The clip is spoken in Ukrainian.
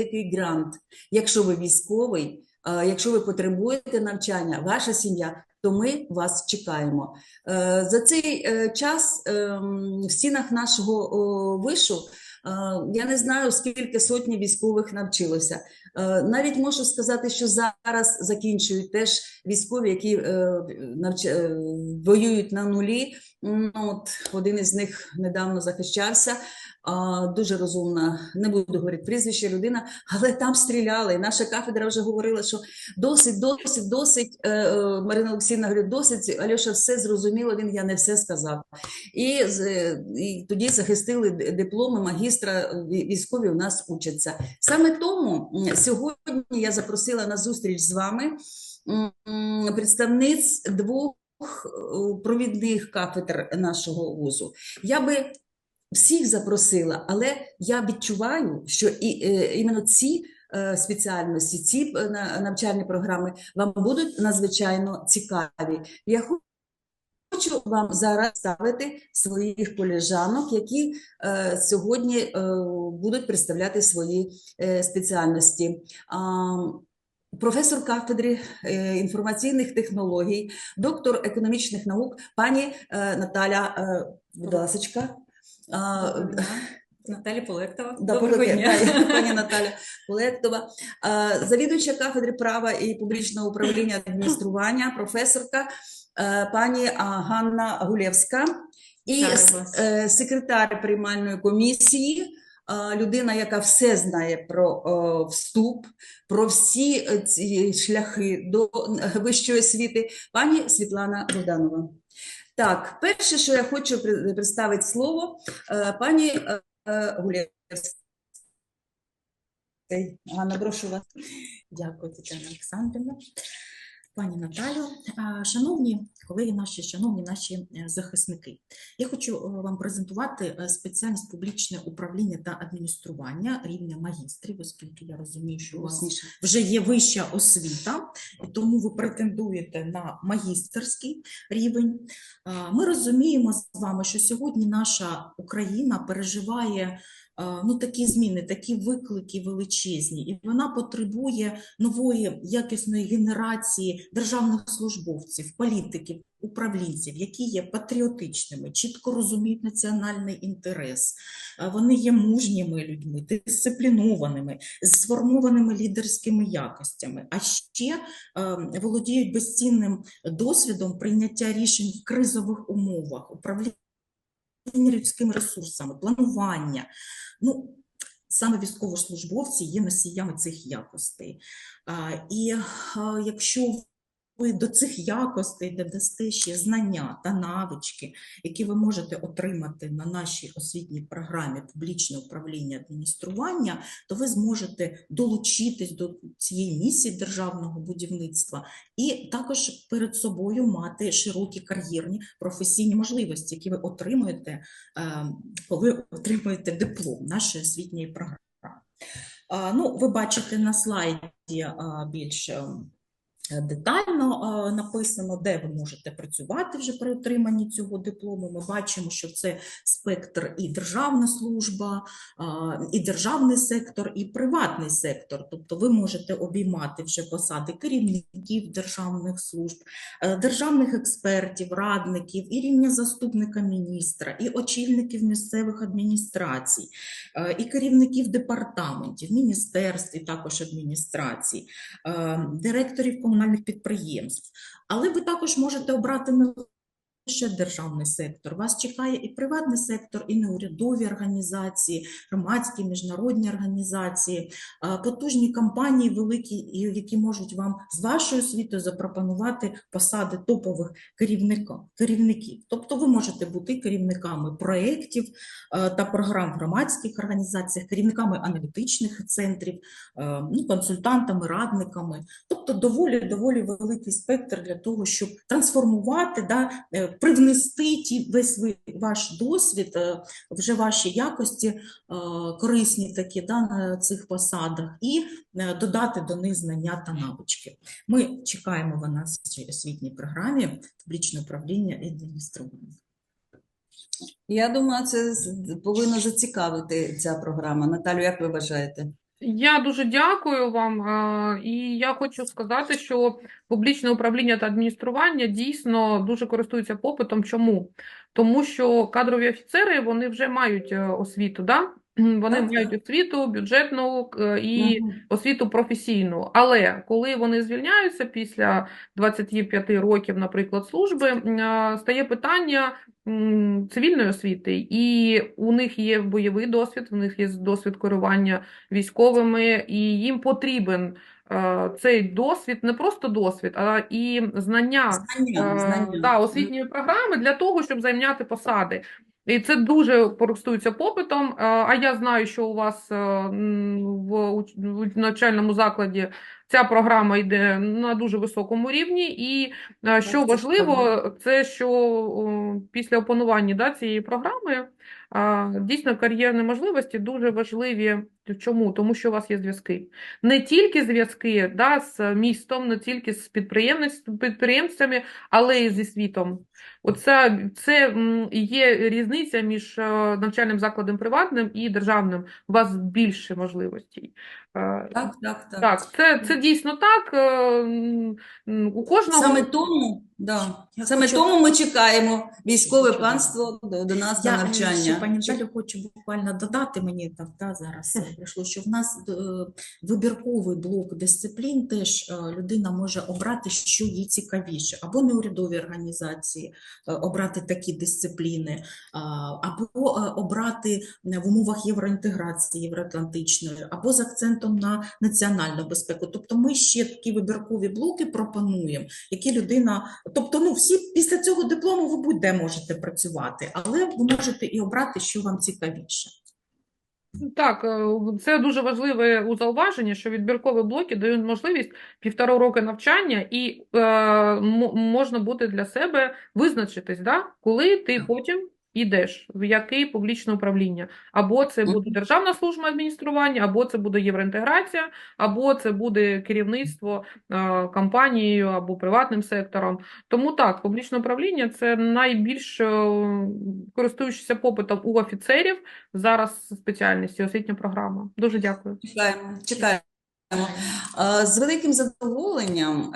будь-який грант. Якщо ви військовий, е, якщо ви потребуєте навчання, ваша сім'я, то ми вас чекаємо. Е, За цей е, час в стінах нашого вишу я не знаю, скільки сотні військових навчилося. Навіть можу сказати, що зараз закінчують теж військові, які воюють на нулі. Ну, от один із них недавно захищався. Дуже розумна, не буду говорити прізвище людина, але там стріляли. Наша кафедра вже говорила, що досить, досить, досить. е, е, Марина Олексійовна говорить, досить. Альоша все зрозуміло. Він я не все сказав. І, е, і тоді захистили дипломи магістра. Військові у нас учаться. Саме тому сьогодні я запросила на зустріч з вами представниць двох провідних кафедр нашого вузу. Я би всіх запросила, але я відчуваю, що і е, іменно ці е, спеціальності, ці е, навчальні програми вам будуть надзвичайно цікаві. Я хочу вам зараз ставити своїх колежанок, які е, сьогодні е, будуть представляти свої е, спеціальності. А, Професор кафедри інформаційних технологій, доктор економічних наук, пані Наталя, будь. А. Наталя Полектова. Да, Доброго дня. пані Наталя Полектова, А, завідувача кафедри права і публічного управління адміністрування, професорка е, пані Ганна Гулєвська і е, секретар приймальної комісії. Людина, яка все знає про вступ, про всі ці шляхи до вищої освіти, пані Світлана Богданова. Так, перше, що я хочу представити слово, е, пані е, е, Гулєвська. Ганна, прошу вас. Дякую, Тетяна Олександрівна. Пані Наталю, шановні колеги наші, шановні наші е, захисники, я хочу е, вам презентувати е, спеціальність публічне управління та адміністрування рівня магістрів, оскільки я розумію, що у вас вже є вища освіта, і тому ви претендуєте на магістерський рівень. Ми розуміємо з вами, що сьогодні наша Україна переживає ну, такі зміни, такі виклики величезні, і вона потребує нової якісної генерації державних службовців, політиків, управлінців, які є патріотичними, чітко розуміють національний інтерес. Вони є мужніми людьми, дисциплінованими, сформованими лідерськими якостями, а ще е, володіють безцінним досвідом прийняття рішень в кризових умовах, управління людськими ресурсами, планування. Ну, саме військовослужбовці є носіями цих якостей. І якщо ви до цих якостей додасте ще знання та навички, які ви можете отримати на нашій освітній програмі публічне управління адміністрування, то ви зможете долучитись до цієї місії державного будівництва і також перед собою мати широкі кар'єрні професійні можливості, які ви отримуєте, е, коли отримуєте диплом нашої освітньої програми. Ну, ви бачите на слайді а, більш ем, детально написано, де ви можете працювати вже при отриманні цього диплому. Ми бачимо, що це спектр і державна служба, і державний сектор, і приватний сектор. Тобто ви можете обіймати вже посади керівників державних служб, е, державних експертів, радників, і рівня заступника міністра, і очільників місцевих адміністрацій, е, і керівників департаментів, міністерств, і також адміністрацій, е, директорів комунальних підприємств. Але ви також можете обрати не лише державний сектор. Вас чекає і приватний сектор, і неурядові організації, громадські міжнародні організації, потужні компанії великі, які можуть вам з вашою освітою запропонувати посади топових керівників. Тобто ви можете бути керівниками проєктів та програм в громадських організаціях, керівниками аналітичних центрів, ну, консультантами, радниками. Тобто доволі доволі великий спектр для того, щоб трансформувати, да, е, привнести ті весь ваш досвід, е, вже ваші якості е, корисні такі да, на цих посадах, і е, додати до них знання та навички. Ми чекаємо в нас в освітній програмі публічне управління і адміністрування. Я думаю, це повинно зацікавити ця програма. Наталю, як ви вважаєте? Я дуже дякую вам. е, І я хочу сказати, що публічне управління та адміністрування дійсно дуже користуються попитом. Чому? Тому що кадрові офіцери вони вже мають е, освіту, да? Вони Так, мають освіту бюджетну е, і освіту професійну. Але коли вони звільняються після 25 років, наприклад, служби, стає питання цивільної освіти, і у них є бойовий досвід, у них є досвід керування військовими, і їм потрібен е, цей досвід, не просто досвід, а і знання Знання, е, знання. да, освітньої програми для того, щоб зайняти посади. І це дуже користується попитом. Е, А я знаю, що у вас е, в навчальному закладі ця програма йде на дуже високому рівні. І е, що це важливо, це що після опанування да, цієї програми дійсно кар'єрні можливості дуже важливі. Чому? Тому що у вас є зв'язки. Не тільки зв'язки да, з містом, не тільки з підприємцями, але й зі світом. Оце це є різниця між е, навчальним закладом приватним і державним. У вас більше можливостей. Е, Так, так, так. Так, це, це дійсно так. е, У кожного Саме тому, да, Я саме хочу- тому ми чекаємо військове панство до, до нас Я на е, навчання. ще, пані Наталю, хочу буквально додати мені так, да, зараз прийшло, що в нас е, вибірковий блок дисциплін теж е, людина може обрати, що їй цікавіше, або неурядові організації е, обрати такі дисципліни, або е, обрати в умовах євроінтеграції євроатлантичної, або з акцентом на національну безпеку. Тобто ми ще такі вибіркові блоки пропонуємо, які людина, тобто, ну всі після цього диплому ви будь-де можете працювати, але ви можете і обрати, що вам цікавіше. Так, е, це дуже важливе у зауваження, що відбіркові блоки дають можливість півтора роки навчання, і е, можна буде для себе визначитись, да, коли ти потім йдеш, в яке публічне управління. Або це буде державна служба адміністрування, або це буде євроінтеграція, або це буде керівництво е, компанією або приватним сектором. Тому так, публічне управління це найбільш е, користуючися попитом у офіцерів зараз спеціальності освітня програма. Дуже дякую. Чекаємо, чекаємо. Е, З великим задоволенням